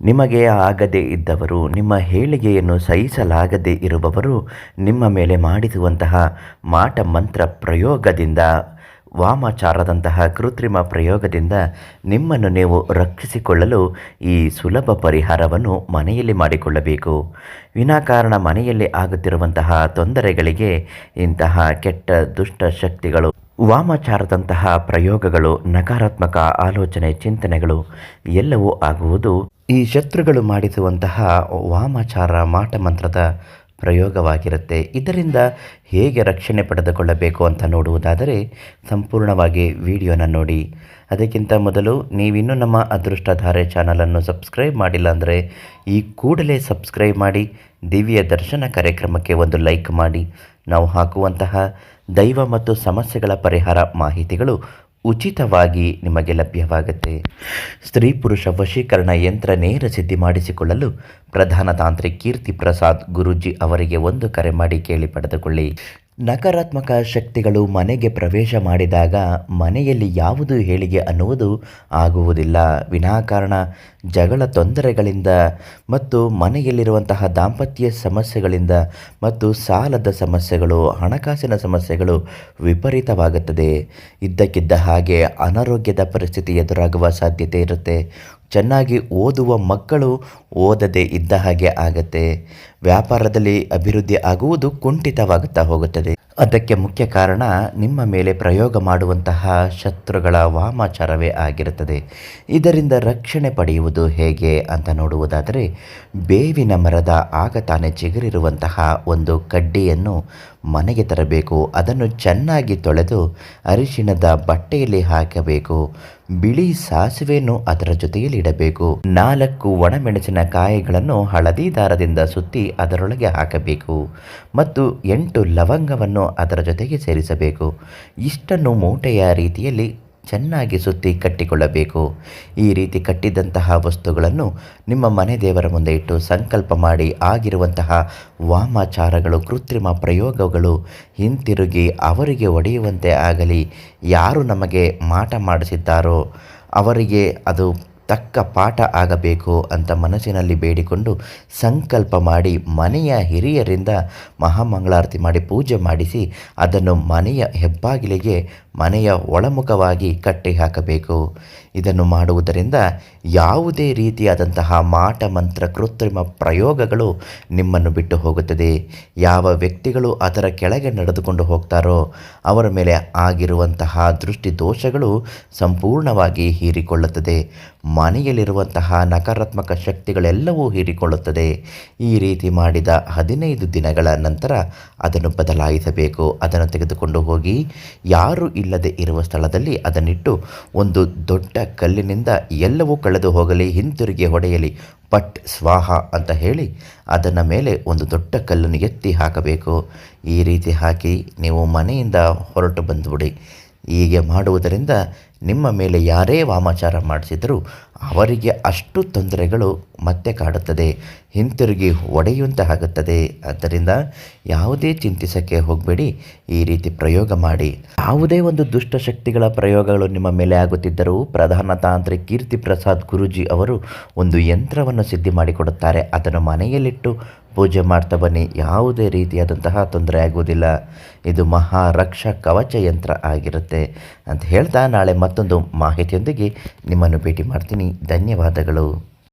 ನಿಮಗೆ ಆಗದೇ ಇದ್ದವರು, ನಿಮ್ಮ ಹೇಳಿಗೆಯನ್ನು ಸಹಿಸಲಾಗದೇ ಇರುವವರು ನಿಮ್ಮ ಮೇಲೆ ಮಾಡಿಸುವಂತಹ ಮಾಟ ಮಂತ್ರ ಪ್ರಯೋಗದಿಂದ, ವಾಮಾಚಾರದಂತಹ ಕೃತ್ರಿಮ ಪ್ರಯೋಗದಿಂದ ನಿಮ್ಮನ್ನು ನೀವು ರಕ್ಷಿಸಿಕೊಳ್ಳಲು ಈ ಸುಲಭ ಪರಿಹಾರವನ್ನು ಮನೆಯಲ್ಲಿ ಮಾಡಿಕೊಳ್ಳಬೇಕು. ವಿನಾಕಾರಣ ಮನೆಯಲ್ಲಿ ಆಗುತ್ತಿರುವಂತಹ ತೊಂದರೆಗಳಿಗೆ ಇಂತಹ ಕೆಟ್ಟ ದುಷ್ಟ ಶಕ್ತಿಗಳು, ವಾಮಾಚಾರದಂತಹ ಪ್ರಯೋಗಗಳು, ನಕಾರಾತ್ಮಕ ಆಲೋಚನೆ ಚಿಂತನೆಗಳು ಎಲ್ಲವೂ ಆಗುವುದು ಈ ಶತ್ರುಗಳು ಮಾಡಿಸುವಂತಹ ವಾಮಾಚಾರ ಮಾಟಮಂತ್ರದ ಪ್ರಯೋಗವಾಗಿರುತ್ತೆ. ಇದರಿಂದ ಹೇಗೆ ರಕ್ಷಣೆ ಪಡೆದುಕೊಳ್ಳಬೇಕು ಅಂತ ನೋಡುವುದಾದರೆ ಸಂಪೂರ್ಣವಾಗಿ ವಿಡಿಯೋನ ನೋಡಿ. ಅದಕ್ಕಿಂತ ಮೊದಲು ನೀವಿನ್ನೂ ನಮ್ಮ ಅದೃಷ್ಟಧಾರೆ ಚಾನಲನ್ನು ಸಬ್ಸ್ಕ್ರೈಬ್ ಮಾಡಿಲ್ಲ ಅಂದರೆ ಈ ಕೂಡಲೇ ಸಬ್ಸ್ಕ್ರೈಬ್ ಮಾಡಿ, ದಿವ್ಯ ದರ್ಶನ ಕಾರ್ಯಕ್ರಮಕ್ಕೆ ಒಂದು ಲೈಕ್ ಮಾಡಿ. ನಾವು ಹಾಕುವಂತಹ ದೈವ ಮತ್ತು ಸಮಸ್ಯೆಗಳ ಪರಿಹಾರ ಮಾಹಿತಿಗಳು ಉಚಿತವಾಗಿ ನಿಮಗೆ ಲಭ್ಯವಾಗುತ್ತೆ. ಸ್ತ್ರೀ ಪುರುಷ ವಶೀಕರಣ ಯಂತ್ರ ನೇರ ಸಿದ್ಧಿ ಮಾಡಿಸಿಕೊಳ್ಳಲು ಪ್ರಧಾನ ತಾಂತ್ರಿಕ್ ಕೀರ್ತಿ ಪ್ರಸಾದ್ ಗುರೂಜಿ ಅವರಿಗೆ ಒಂದು ಕರೆ ಮಾಡಿ ಕೇಳಿ ಪಡೆದುಕೊಳ್ಳಿ. ನಕಾರಾತ್ಮಕ ಶಕ್ತಿಗಳು ಮನೆಗೆ ಪ್ರವೇಶ ಮಾಡಿದಾಗ ಮನೆಯಲ್ಲಿ ಯಾವುದು ಹೇಳಿಗೆ ಅನ್ನುವುದು ಆಗುವುದಿಲ್ಲ. ವಿನಾಕಾರಣ ಜಗಳ ತೊಂದರೆಗಳಿಂದ ಮತ್ತು ಮನೆಯಲ್ಲಿರುವಂತಹ ದಾಂಪತ್ಯ ಸಮಸ್ಯೆಗಳಿಂದ ಮತ್ತು ಸಾಲದ ಸಮಸ್ಯೆಗಳು, ಹಣಕಾಸಿನ ಸಮಸ್ಯೆಗಳು ವಿಪರೀತವಾಗುತ್ತದೆ. ಇದ್ದಕ್ಕಿದ್ದ ಹಾಗೆ ಅನಾರೋಗ್ಯದ ಪರಿಸ್ಥಿತಿ ಎದುರಾಗುವ ಸಾಧ್ಯತೆ ಇರುತ್ತೆ. ಚೆನ್ನಾಗಿ ಓದುವ ಮಕ್ಕಳು ಓದದೆ ಇದ್ದ ಹಾಗೆ ಆಗತ್ತೆ. ವ್ಯಾಪಾರದಲ್ಲಿ ಅಭಿವೃದ್ಧಿ ಆಗುವುದು ಕುಂಠಿತವಾಗುತ್ತಾ ಹೋಗುತ್ತದೆ. ಅದಕ್ಕೆ ಮುಖ್ಯ ಕಾರಣ ನಿಮ್ಮ ಮೇಲೆ ಪ್ರಯೋಗ ಮಾಡುವಂತಹ ಶತ್ರುಗಳ ವಾಮಾಚಾರವೇ ಆಗಿರುತ್ತದೆ. ಇದರಿಂದ ರಕ್ಷಣೆ ಪಡೆಯುವುದು ಹೇಗೆ ಅಂತ ನೋಡುವುದಾದರೆ, ಬೇವಿನ ಮರದ ಆಗ ತಾನೇ ಚಿಗುರಿರುವಂತಹ ಒಂದು ಕಡ್ಡಿಯನ್ನು ಮನೆಗೆ ತರಬೇಕು. ಅದನ್ನು ಚೆನ್ನಾಗಿ ತೊಳೆದು ಅರಿಶಿಣದ ಬಟ್ಟೆಯಲ್ಲಿ ಹಾಕಬೇಕು. ಬಿಳಿ ಸಾಸಿವೆಯನ್ನು ಅದರ ಜೊತೆಯಲ್ಲಿ ಇಡಬೇಕು. ನಾಲ್ಕು ಒಣಮೆಣಸಿನ ಕಾಯಿಗಳನ್ನು ಹಳದಿ ದಾರದಿಂದ ಸುತ್ತಿ ಅದರೊಳಗೆ ಹಾಕಬೇಕು. ಮತ್ತು ಎಂಟು ಲವಂಗವನ್ನು ಅದರ ಜೊತೆಗೆ ಸೇರಿಸಬೇಕು. ಇಷ್ಟನ್ನು ಮೂಟೆಯ ರೀತಿಯಲ್ಲಿ ಚೆನ್ನಾಗಿ ಸುತ್ತಿ ಕಟ್ಟಿಕೊಳ್ಳಬೇಕು. ಈ ರೀತಿ ಕಟ್ಟಿದಂತಹ ವಸ್ತುಗಳನ್ನು ನಿಮ್ಮ ಮನೆ ದೇವರ ಮುಂದೆ ಇಟ್ಟು ಸಂಕಲ್ಪ ಮಾಡಿ ಆಗಿರುವಂತಹ ವಾಮಾಚಾರಗಳು, ಕೃತ್ರಿಮ ಪ್ರಯೋಗಗಳು ಹಿಂತಿರುಗಿ ಅವರಿಗೆ ಒಡೆಯುವಂತೆ ಆಗಲಿ. ಯಾರು ನಮಗೆ ಮಾಟ ಮಾಡಿಸಿದ್ದಾರೋ ಅವರಿಗೆ ಅದು ತಕ್ಕ ಪಾಠ ಆಗಬೇಕು ಅಂತ ಮನಸ್ಸಿನಲ್ಲಿ ಬೇಡಿಕೊಂಡು ಸಂಕಲ್ಪ ಮಾಡಿ ಮನೆಯ ಹಿರಿಯರಿಂದ ಮಹಾಮಂಗಳಾರತಿ ಮಾಡಿ ಪೂಜೆ ಮಾಡಿಸಿ ಅದನ್ನು ಮನೆಯ ಹೆಬ್ಬಾಗಿಲಿಗೆ ಮನೆಯ ಒಳಮುಖವಾಗಿ ಕಟ್ಟಿ ಹಾಕಬೇಕು. ಇದನ್ನು ಮಾಡುವುದರಿಂದ ಯಾವುದೇ ರೀತಿಯಾದಂತಹ ಮಾಟ, ಮಂತ್ರ, ಕೃತ್ರಿಮ ಪ್ರಯೋಗಗಳು ನಿಮ್ಮನ್ನು ಬಿಟ್ಟು ಹೋಗುತ್ತದೆ. ಯಾವ ವ್ಯಕ್ತಿಗಳು ಅದರ ಕೆಳಗೆ ನಡೆದುಕೊಂಡು ಹೋಗ್ತಾರೋ ಅವರ ಮೇಲೆ ಆಗಿರುವಂತಹ ದೃಷ್ಟಿ ದೋಷಗಳು ಸಂಪೂರ್ಣವಾಗಿ ಹೀರಿಕೊಳ್ಳುತ್ತದೆ. ಮನೆಯಲ್ಲಿರುವಂತಹ ನಕಾರಾತ್ಮಕ ಶಕ್ತಿಗಳೆಲ್ಲವೂ ಹೀರಿಕೊಳ್ಳುತ್ತದೆ. ಈ ರೀತಿ ಮಾಡಿದ ಹದಿನೈದು ದಿನಗಳ ನಂತರ ಅದನ್ನು ಬದಲಾಯಿಸಬೇಕು. ಅದನ್ನು ತೆಗೆದುಕೊಂಡು ಹೋಗಿ ಯಾರು ಇಲ್ಲದೆ ಇರುವ ಸ್ಥಳದಲ್ಲಿ ಅದನ್ನಿಟ್ಟು ಒಂದು ದೊಡ್ಡ ಕಲ್ಲಿನಿಂದ ಎಲ್ಲವೂ ಕಳೆದು ಹೋಗಲಿ, ಹಿಂತಿರುಗಿ ಹೊಡೆಯಲಿ. ಪಟ್ ಸ್ವಾಹ ಅಂತ ಹೇಳಿ ಅದನ್ನು ಮೇಲೆ ಒಂದು ದೊಡ್ಡ ಕಲ್ಲನ್ನು ಎತ್ತಿ ಹಾಕಬೇಕು. ಈ ರೀತಿ ಹಾಕಿ ನೀವು ಮನೆಯಿಂದ ಹೊರಟು ಬಂದುಬಿಡಿ. ಹೀಗೆ ಮಾಡುವುದರಿಂದ ನಿಮ್ಮ ಮೇಲೆ ಯಾರೇ ವಾಮಾಚಾರ ಮಾಡಿಸಿದರೂ ಅವರಿಗೆ ಅಷ್ಟು ತೊಂದರೆಗಳು ಮತ್ತೆ ಕಾಡುತ್ತದೆ. ಹಿಂತಿರುಗಿ ಒಡೆಯುವಂತೆ ಆಗುತ್ತದೆ ಆದ್ದರಿಂದ ಯಾವುದೇ ಚಿಂತಿಸಕ್ಕೆ ಹೋಗಬೇಡಿ. ಈ ರೀತಿ ಪ್ರಯೋಗ ಮಾಡಿ. ಯಾವುದೇ ಒಂದು ದುಷ್ಟಶಕ್ತಿಗಳ ಪ್ರಯೋಗಗಳು ನಿಮ್ಮ ಮೇಲೆ ಆಗುತ್ತಿದ್ದರೂ ಪ್ರಧಾನ ತಾಂತ್ರಿಕ ಕೀರ್ತಿ ಪ್ರಸಾದ್ ಗುರೂಜಿ ಅವರು ಒಂದು ಯಂತ್ರವನ್ನು ಸಿದ್ಧಿ ಮಾಡಿಕೊಡುತ್ತಾರೆ. ಅದನ್ನು ಮನೆಯಲ್ಲಿಟ್ಟು ಪೂಜೆ ಮಾಡ್ತಾ ಬನ್ನಿ. ಯಾವುದೇ ರೀತಿಯಾದಂತಹ ತೊಂದರೆ ಆಗುವುದಿಲ್ಲ. ಇದು ಮಹಾರಕ್ಷ ಕವಚ ಯಂತ್ರ ಆಗಿರುತ್ತೆ. ಅಂತ ಹೇಳ್ತಾ ನಾಳೆ ಮತ್ತೊಂದು ಮಾಹಿತಿಯೊಂದಿಗೆ ನಿಮ್ಮನ್ನು ಭೇಟಿ ಮಾಡ್ತೀನಿ. ಧನ್ಯವಾದಗಳು.